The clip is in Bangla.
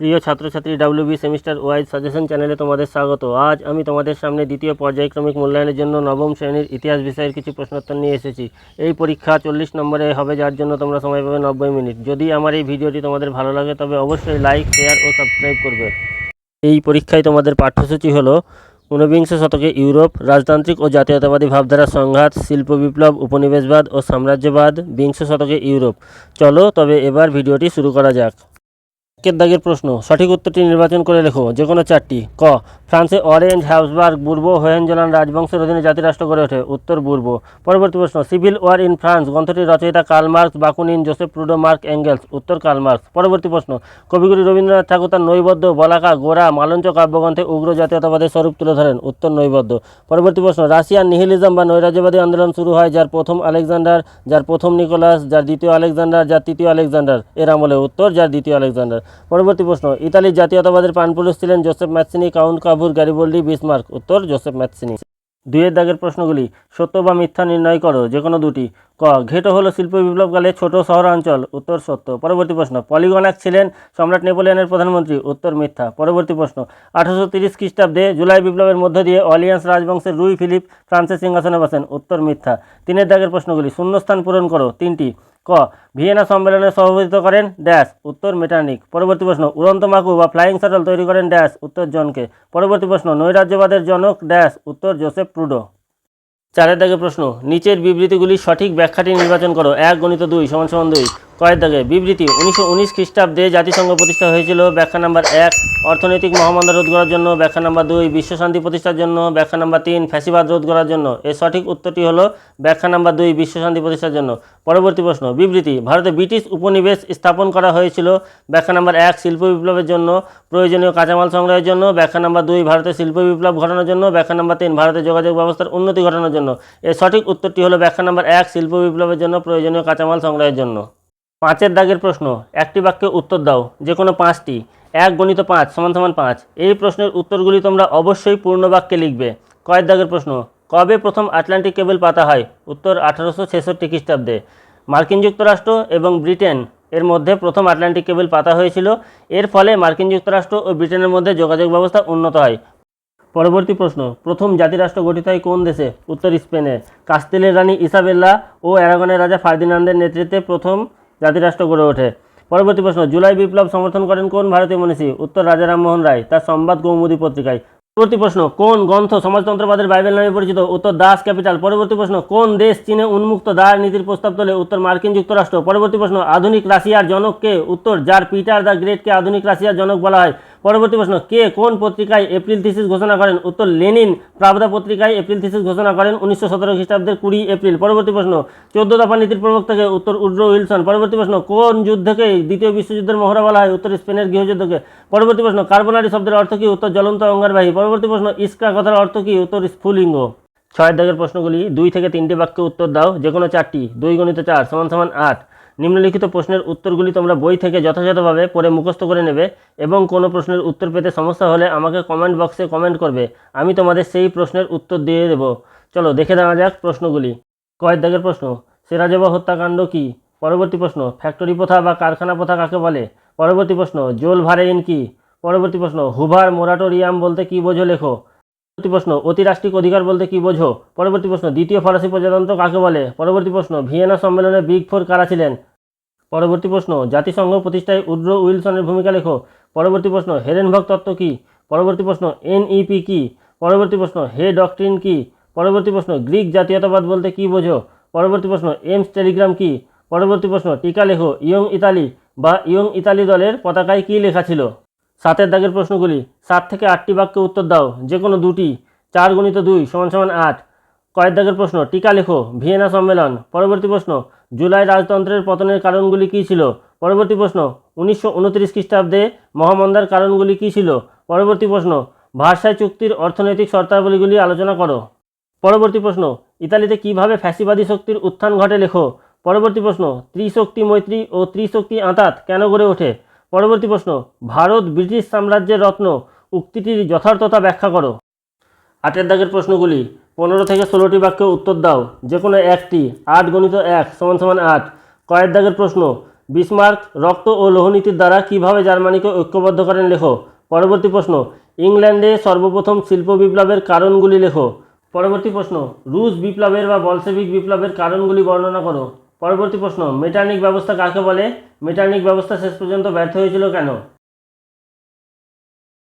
প্রিয় ছাত্রছাত্রী ডাব্লিউবি সেমিস্টার ওয়াইজ সাজেশন চ্যানেলে তোমাদের স্বাগত। আজ আমি তোমাদের সামনে দ্বিতীয় পর্যায়ক্রমিক মূল্যায়নের জন্য নবম শ্রেণির ইতিহাস বিষয়ের কিছু প্রশ্নোত্তর নিয়ে এসেছি। এই পরীক্ষা চল্লিশ নম্বরে হবে, যার জন্য তোমরা সময় পাবে নব্বই মিনিট। যদি আমার এই ভিডিওটি তোমাদের ভালো লাগে, তবে অবশ্যই লাইক, শেয়ার ও সাবস্ক্রাইব করবে। এই পরীক্ষায় তোমাদের পাঠ্যসূচি হলো ঊনবিংশ শতকে ইউরোপ, রাজতান্ত্রিক ও জাতীয়তাবাদী ভাবধারার সংঘাত, শিল্প বিপ্লব, উপনিবেশবাদ ও সাম্রাজ্যবাদ, বিংশ শতকে ইউরোপ। চলো, তবে এবার ভিডিওটি শুরু করা যাক। একের দাগের প্রশ্ন। সঠিক উত্তরটি নির্বাচন করে লেখো। যে কোনো চারটি। ক, ফ্রান্সে অরেঞ্জ হ্যাউসবার্গ বুর্বো, হোয়েনজোলান রাজবংশের অধীনে জাতিরাষ্ট্র গড়ে ওঠে। উত্তর, বুর্বো। পরবর্তী প্রশ্ন, সিভিল ওয়ার ইন ফ্রান্স। গ্রন্থটির রচয়িতা Karl Marx, Bakunin Joseph Proudhon, Marx Engels উত্তর, কার্ল মার্কস। পরবর্তী প্রশ্ন, কবিগুরু রবীন্দ্রনাথ ঠাকুর তার নৈবদ্য, বলাকা, গোরা, মালঞ্চ কাব্যগ্রন্থে উগ্র জাতীয়তাবাদের স্বরূপ তুলে ধরেন। উত্তর, নৈবদ্য। পরবর্তী প্রশ্ন, রাশিয়ান নিহিলিজম বা নৈরাজ্যবাদী আন্দোলন শুরু হয় যার প্রথম আলেকজান্ডার, যার প্রথম নিকোলাস, যার দ্বিতীয় আলেকজান্ডার, যার তৃতীয় আলেকজান্ডার। এর আমলে উত্তর, যার দ্বিতীয় আলেকজান্ডার। পরবর্তী প্রশ্ন, ইতালির জাতীয়তাবাদের প্রাণপুরুষ ছিলেন Joseph Mazzini Count Cavour Garibaldi Bismarck. উত্তর, জোসেফ ম্যাথসিনি দুইয়ের দাগের প্রশ্নগুলি, সত্য বা মিথ্যা নির্ণয় করো যে কোনো দুটি। ক, ঘেটো হলো শিল্প বিপ্লবকালে ছোট শহরাঞ্চল, উত্তর, সত্য। পরবর্তী প্রশ্ন পলিগনাক ছিলেন সম্রাট নেপোলিয়নের প্রধানমন্ত্রী, উত্তর, মিথ্যা। পরবর্তী প্রশ্ন, আঠারোশো তিরিশ খ্রিস্টাব্দে জুলাই বিপ্লবের মধ্য দিয়ে অলিয়ান্স রাজবংশের রুই ফিলিপ ফ্রান্সের সিংহাসনে বসেন, উত্তর, মিথ্যা। তিনের দাগের প্রশ্নগুলি, শূন্যস্থান পূরণ করো, তিনটি। ক, ভিয়েনা সম্মেলনে সভাপতিত্ব করেন ড্যাশ, উত্তর মেটানিক। পরবর্তী প্রশ্ন, উড়ন্ত মাকু বা ফ্লাইং শাটল তৈরি করেন ড্যাশ, উত্তর জনকে। পরবর্তী প্রশ্ন, নৈরাজ্যবাদের জনক ড্যাশ, উত্তর জোসেফ প্রুডো চারের দাগে প্রশ্ন, নিচের বিবৃতিগুলির সঠিক ব্যাখ্যাটি নির্বাচন করো। এক, গণিত দুই, সমান সমান দুই। কয়ের দাগে। বিবৃতি, উনিশশো উনিশ খ্রিস্টাব্দে জাতিসংঘ প্রতিষ্ঠা হয়েছিল, ব্যাখ্যা নাম্বার এক, অর্থনৈতিক মহামন্দা রোধ করার জন্য, ব্যাখ্যা নাম্বার দুই বিশ্বশান্তি প্রতিষ্ঠার জন্য, ব্যাখ্যা নাম্বার তিন, ফ্যাসিবাদ রোধ করার জন্য। এর সঠিক উত্তরটি হলো, ব্যাখ্যা নাম্বার দুই বিশ্বশান্তি প্রতিষ্ঠার জন্য। পরবর্তী প্রশ্ন, বিবৃতি, ভারতে ব্রিটিশ উপনিবেশ স্থাপন করা হয়েছিল, ব্যাখ্যা নাম্বার এক, শিল্প বিপ্লবের জন্য, প্রয়োজনীয় কাঁচামাল সংগ্রহের জন্য, ব্যাখ্যা নাম্বার দুই ভারতের শিল্প বিপ্লব ঘটানোর জন্য, ব্যাখ্যা নাম্বার তিন ভারতের যোগাযোগ ব্যবস্থার উন্নতি ঘটানোর জন্য। এর সঠিক উত্তরটি হলো, ব্যাখ্যা নাম্বার এক, শিল্প বিপ্লবের জন্য, প্রয়োজনীয় কাঁচামাল সংগ্রহের জন্য। পাঁচের দাগের প্রশ্ন, একটি বাক্যে উত্তর দাও যে কোনো পাঁচটি। এক গণিত পাঁচ, সমান সমান পাঁচ। এই প্রশ্নের উত্তরগুলি তোমরা অবশ্যই পূর্ণ বাক্যে লিখবে। কয়েক দাগের প্রশ্ন, কবে প্রথম আটলান্টিক কেবল পাতা হয়? উত্তর আঠারোশো ছেষট্টি খ্রিস্টাব্দে। মার্কিন যুক্তরাষ্ট্র এবং ব্রিটেন এর মধ্যে প্রথম আটলান্টিক কেবল পাতা হয়েছিল। এর ফলে মার্কিন যুক্তরাষ্ট্র ও ব্রিটেনের মধ্যে যোগাযোগ ব্যবস্থা উন্নত হয়। পরবর্তী প্রশ্ন, প্রথম জাতিরাষ্ট্র গঠিত হয় কোন দেশে? উত্তর স্পেনে। কাস্তেলের রানী ইসাবেল্লা ও অ্যারাগনের রাজা ফার্দিনান্দের নেতৃত্বে প্রথম জাতিরাষ্ট্র গড়ে ওঠে। পরবর্তী প্রশ্ন, জুলাই বিপ্লব সমর্থন করেন কোন ভারতীয় মনীষী? উত্তর, রাজা রামমোহন রায়। তার সংবাদ কৌমুদী পত্রিকায়। পরবর্তী প্রশ্ন, কোন গ্রন্থ সমাজতন্ত্রবাদের বাইবেল নামে পরিচিত? উত্তর, দাস ক্যাপিটাল। পরবর্তী প্রশ্ন, কোন দেশ চীনে উন্মুক্ত দায় নীতির প্রস্তাব তোলে? উত্তর, মার্কিন যুক্তরাষ্ট্র। পরবর্তী প্রশ্ন, আধুনিক রাশিয়ার জনককে উত্তর, যার পিটার দ্য গ্রেটকে আধুনিক রাশিয়ার জনক বলা হয়। পরবর্তী প্রশ্ন, কে কোন পত্রিকায় এপ্রিল থিসিস ঘোষণা করেন? উত্তর, লেনিন প্রাবদা পত্রিকায় এপ্রিল থিসিস ঘোষণা করেন উনিশশো সতেরো খ্রিস্টাব্দের কুড়ি এপ্রিল পরবর্তী প্রশ্ন, চোদ্দ দফা নীতির প্রবক্তাকে উত্তর, উড্রো উইলসন। পরবর্তী প্রশ্ন, কোন যুদ্ধকে দ্বিতীয় বিশ্বযুদ্ধের মহড়া বলা হয়? উত্তর, স্পেনের গৃহযুদ্ধকে। পরবর্তী প্রশ্ন, কার্বনারি শব্দের অর্থ কী? উত্তর, জ্বলন্ত অঙ্গারবাহী। পরবর্তী প্রশ্ন, ইস্কা কথার অর্থ কী? উত্তর, স্ফুলিঙ্গ। ছয় দাগের প্রশ্নগুলি দুই থেকে তিনটি বাক্যে উত্তর দাও যে কোনো চারটি। দুই গণিত চার, সমান সমান আট। নিম্নলিখিত প্রশ্নের উত্তরগুলি তোমরা বই থেকে যথাযথভাবে পড়ে মুখস্থ করে নেবে এবং কোনো প্রশ্নের উত্তর পেতে সমস্যা হলে আমাকে কমেন্ট বক্সে কমেন্ট করবে। আমি তোমাদের সেই প্রশ্নের উত্তর দিয়ে দেব। চলো, দেখে দেওয়া যাক প্রশ্নগুলি। কয়েক দাগের প্রশ্ন। সেরাজবা হত্যাকাণ্ড কি? পরবর্তী প্রশ্ন। ফ্যাক্টরি প্রথা বা কারখানা প্রথা কাকে বলে? পরবর্তী প্রশ্ন। জোল ভারেইন কি? পরবর্তী প্রশ্ন। হুভার মোরাটোরিয়াম বলতে কি বোঝো লেখো? পরবর্তী প্রশ্ন অতিরাষ্ট্রিক অধিকার বলতে কি বোঝো পরবর্তী প্রশ্ন দ্বিতীয় ফরাসি প্রজাতন্ত্র কাকে বলে পরবর্তী প্রশ্ন ভিয়েনা সম্মেলনে বিগ ফোর কারা ছিলেন পরবর্তী প্রশ্ন জাতিসংঘ প্রতিষ্ঠায় উড্রো উইলসনের ভূমিকা লেখো পরবর্তী প্রশ্ন হেরেনভগ তত্ত্ব কী পরবর্তী প্রশ্ন এনইপি কি পরবর্তী প্রশ্ন হে ডকট্রিন কী পরবর্তী প্রশ্ন গ্রিক জাতীয়তাবাদ বলতে কী বোঝো পরবর্তী প্রশ্ন এমস টেলিগ্রাম কী পরবর্তী প্রশ্ন টিকা লেখো ইয়ং ইতালি বা ইয়ং ইতালি দলের পতাকায় কী লেখা ছিল সাতের দাগের প্রশ্নগুলি সাত থেকে আটটি বাক্যে উত্তর দাও যে কোনো দুটি। চার গণিত দুই সমান সমান আট। কয়েক দাগের প্রশ্ন, টিকা লেখো, ভিয়েনা সম্মেলন। পরবর্তী প্রশ্ন, জুলাই রাজতন্ত্রের পতনের কারণগুলি কী ছিল? পরবর্তী প্রশ্ন, উনিশশো উনত্রিশ খ্রিস্টাব্দে মহামন্দার কারণগুলি কী ছিল? পরবর্তী প্রশ্ন, ভার্সাই চুক্তির অর্থনৈতিক শর্তাবলীগুলি আলোচনা করো। পরবর্তী প্রশ্ন, ইতালিতে কীভাবে ফ্যাসিবাদী শক্তির উত্থান ঘটে লেখো? পরবর্তী প্রশ্ন, ত্রিশক্তি মৈত্রী ও ত্রিশক্তি আঁতাত কেন গড়ে ওঠে? পরবর্তী প্রশ্ন, ভারত ব্রিটিশ সাম্রাজ্যের রত্ন উক্তিটির যথার্থতা ব্যাখ্যা করো। আটের দাগের প্রশ্নগুলি, পনেরো থেকে ষোলোটি বাক্যে উত্তর দাও যে কোনো একটি, আট গণিত এক, সমান সমান আট। কয়ের দাগের প্রশ্ন, বিসমার্ক রক্ত ও লোহনীতির দ্বারা কীভাবে জার্মানিকে ঐক্যবদ্ধ করেন লেখো। পরবর্তী প্রশ্ন, ইংল্যান্ডে সর্বপ্রথম শিল্প বিপ্লবের কারণগুলি লেখো। পরবর্তী প্রশ্ন, রুশ বিপ্লবের বা বলসেভিক বিপ্লবের কারণগুলি বর্ণনা করো। পরবর্তী প্রশ্ন মেটার্নিক ব্যবস্থা কাকে বলে? মেটার্নিক ব্যবস্থা শেষ পর্যন্ত ব্যর্থ হয়েছিল কেন?